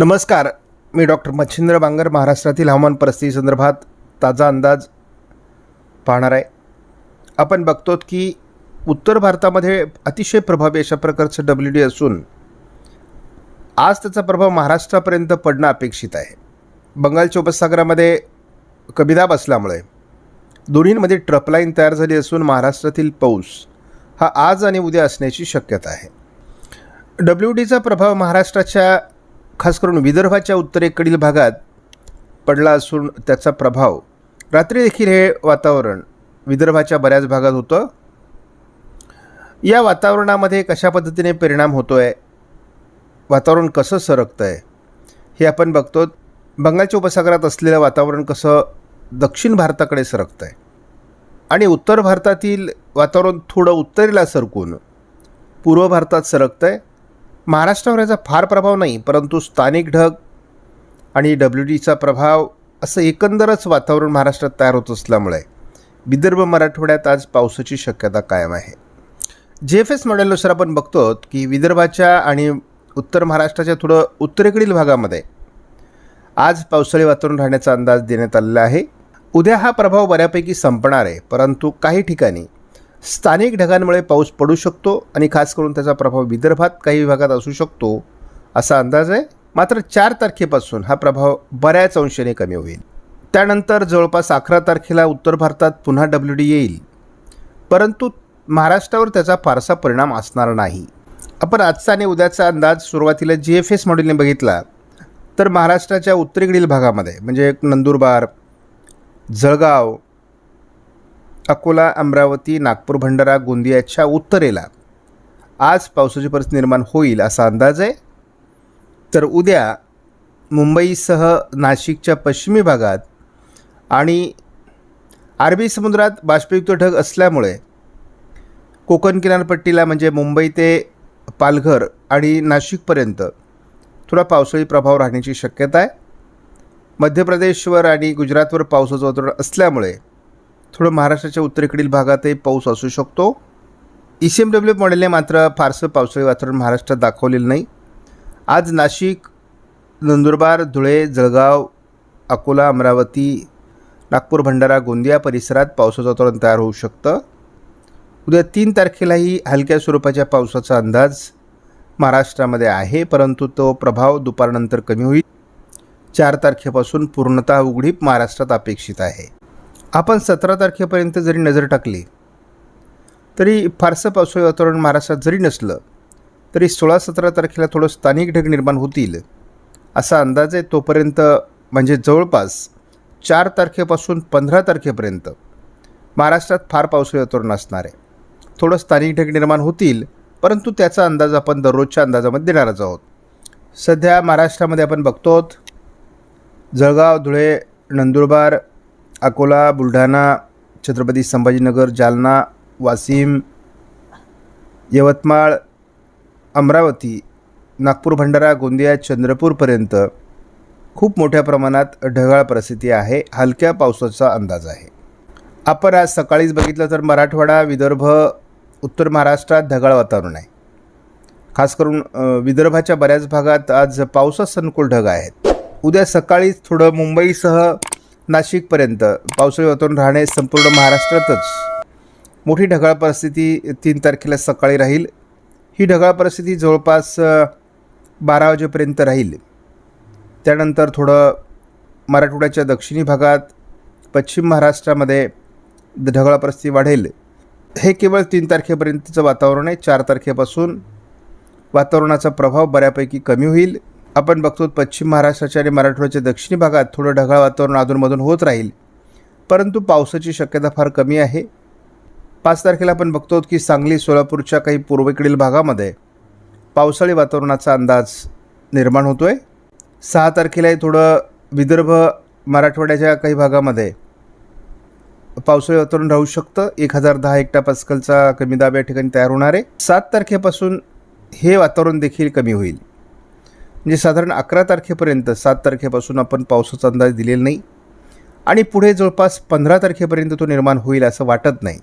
नमस्कार मी डॉक्टर मच्छिंद्र बांगर महाराष्ट्रातील हवामान परिस्थिती संदर्भात ताजा अंदाज पाहणार आहे. आपण बघतो की उत्तर भारतामध्ये अतिशय प्रभावी अशा प्रकारचं डब्ल्यू डी असून आज त्याचा प्रभाव महाराष्ट्रापर्यंत पडणं अपेक्षित आहे. बंगालच्या उपसागरामध्ये कमीदाब असल्यामुळे दोन्हींमध्ये ट्रपलाईन तयार झाली असून महाराष्ट्रातील पाऊस हा आज आणि उद्या असण्याची शक्यता आहे. डब्ल्यू डीचा प्रभाव महाराष्ट्राच्या खास करून विदर्भाच्या उत्तरेकडील भागात पडला असून त्याचा प्रभाव रात्री देखील हे वातावरण विदर्भाच्या बऱ्याच भागात होतं. या वातावरणामध्ये कशा पद्धतीने परिणाम होतो आहे वातावरण कसं सरकतं आहे हे आपण बघतो. बंगालच्या उपसागरात असलेलं वातावरण कसं दक्षिण भारताकडे सरकतं आहे आणि उत्तर भारतातील वातावरण थोडं उत्तरेला सरकून पूर्व भारतात सरकतं आहे महाराष्ट्रावर याचा फार प्रभाव नाही परंतु स्थानिक ढग आणि डब्ल्यू डीचा प्रभाव असं एकंदरच वातावरण महाराष्ट्रात तयार होत असल्यामुळे विदर्भ मराठवाड्यात आज पावसाची शक्यता कायम आहे. जे एफ एस मॉडेलनुसार आपण बघतो की विदर्भाच्या आणि उत्तर महाराष्ट्राच्या थोडं उत्तरेकडील भागामध्ये आज पावसाळी वातावरण राहण्याचा अंदाज देण्यात आलेला आहे. उद्या हा प्रभाव बऱ्यापैकी संपणार आहे परंतु काही ठिकाणी स्थानिक ढगांमुळे पाऊस पडू शकतो आणि खास करून त्याचा प्रभाव विदर्भात काही विभागात असू शकतो असा अंदाज आहे. मात्र चार तारखेपासून हा प्रभाव बऱ्याच अंशाने कमी होईल. त्यानंतर जवळपास अकरा तारखेला उत्तर भारतात पुन्हा डब्ल्यू डी येईल. परंतु महाराष्ट्रावर त्याचा फारसा परिणाम असणार नाही. आपण आजचा आणि उद्याचा अंदाज सुरुवातीला जी एफ एस मॉडेलने बघितला तर महाराष्ट्राच्या उत्तरेकडील भागामध्ये म्हणजे नंदुरबार जळगाव अकोला अमरावती नागपूर भंडारा गोंदियाच्या उत्तरेला. आज पावसाची परिस्थिती निर्माण होईल असा अंदाज आहे. तर उद्या मुंबईसह नाशिकच्या पश्चिमी भागात आणि अरबी समुद्रात बाष्पयुक्त ढग असल्यामुळे कोकण किनारपट्टीला म्हणजे मुंबई ते पालघर आणि नाशिकपर्यंत थोडा पावसाळी प्रभाव राहण्याची शक्यता आहे. मध्य प्रदेशवर आणि गुजरातवर पावसाचं वातावरण असल्यामुळे थोडं महाराष्ट्राच्या उत्तरेकडील भागातही पाऊस असू शकतो. ई सी एम डब्ल्यू मॉडेलने मात्र फारसं पावसाळी वातावरण महाराष्ट्रात दाखवलेलं नाही. आज नाशिक नंदुरबार धुळे जळगाव अकोला अमरावती नागपूर भंडारा गोंदिया परिसरात पावसाचं वातावरण तयार होऊ शकतं. उद्या तीन तारखेलाही हलक्या स्वरूपाच्या पावसाचा अंदाज महाराष्ट्रामध्ये आहे परंतु तो प्रभाव दुपारनंतर कमी होईल. चार तारखेपासून पूर्णतः उघडीप महाराष्ट्रात अपेक्षित आहे. आपण सतरा तारखेपर्यंत जरी नजर टाकली तरी फारसं पावसाळी वातावरण महाराष्ट्रात जरी नसलं तरी सोळा सतरा तारखेला थोडं स्थानिक ढग निर्माण होतील असा अंदाज आहे तोपर्यंत म्हणजे जवळपास चार तारखेपासून पंधरा तारखेपर्यंत महाराष्ट्रात फार पावसाळी वातावरण असणार आहे. थोडं स्थानिक ढग निर्माण होतील परंतु त्याचा अंदाज आपण दररोजच्या अंदाजामध्ये देणारच आहोत. सध्या महाराष्ट्रामध्ये आपण बघतो जळगाव धुळे नंदुरबार अकोला बुलढाणा छत्रपती संभाजीनगर जालना वाशिम यवतमाळ अमरावती नागपूर भंडारा गोंदिया चंद्रपूरपर्यंत खूप मोठ्या प्रमाणात ढगाळ परिस्थिती आहे. हलक्या पावसाचा अंदाज आहे. आपण आज सकाळीच बघितलं तर मराठवाडा विदर्भ उत्तर महाराष्ट्रात ढगाळ वातावरण आहे. खास करून विदर्भाच्या बऱ्याच भागात आज पावसास अनुकूल ढग आहेत. उद्या सकाळीच थोडं मुंबईसह नाशिकपर्यंत. पावसाळी वातावरण राहणे संपूर्ण महाराष्ट्रातच. मोठी ढगाळ परिस्थिती तीन तारखेला सकाळी राहील. ही ढगाळ परिस्थिती जवळपास बारा वाजेपर्यंत राहील. त्यानंतर थोडं मराठवाड्याच्या दक्षिणी भागात पश्चिम महाराष्ट्रामध्ये ढगाळ परिस्थिती वाढेल. हे केवळ तीन तारखेपर्यंतचं वातावरण आहे. चार तारखेपासून वातावरणाचा प्रभाव बऱ्यापैकी कमी होईल. आपण बघतो पश्चिम महाराष्ट्राच्या आणि मराठवाड्याच्या दक्षिणी भागात थोडं ढगाळ वातावरण अधूनमधून होत राहील. परंतु पावसाची शक्यता फार कमी आहे. पाच तारखेला आपण बघतो की सांगली सोलापूरच्या काही पूर्वेकडील भागामध्ये पावसाळी वातावरणाचा अंदाज निर्माण होतो आहे सहा तारखेलाही थोडं विदर्भ मराठवाड्याच्या काही भागामध्ये पावसाळी वातावरण राहू शकतं. एक हजार दहा हेक्टा पास्कलचा कमी दाब या ठिकाणी तयार होणार आहे. सात तारखेपासून हे वातावरण देखील कमी होईल. म्हणजे साधारण अकरा तारखेपर्यंत सात तारखेपासून आपण पावसाचा अंदाज दिलेला नाही. आणि पुढे जवळपास पंधरा तारखेपर्यंत तो निर्माण होईल असं वाटत नाही.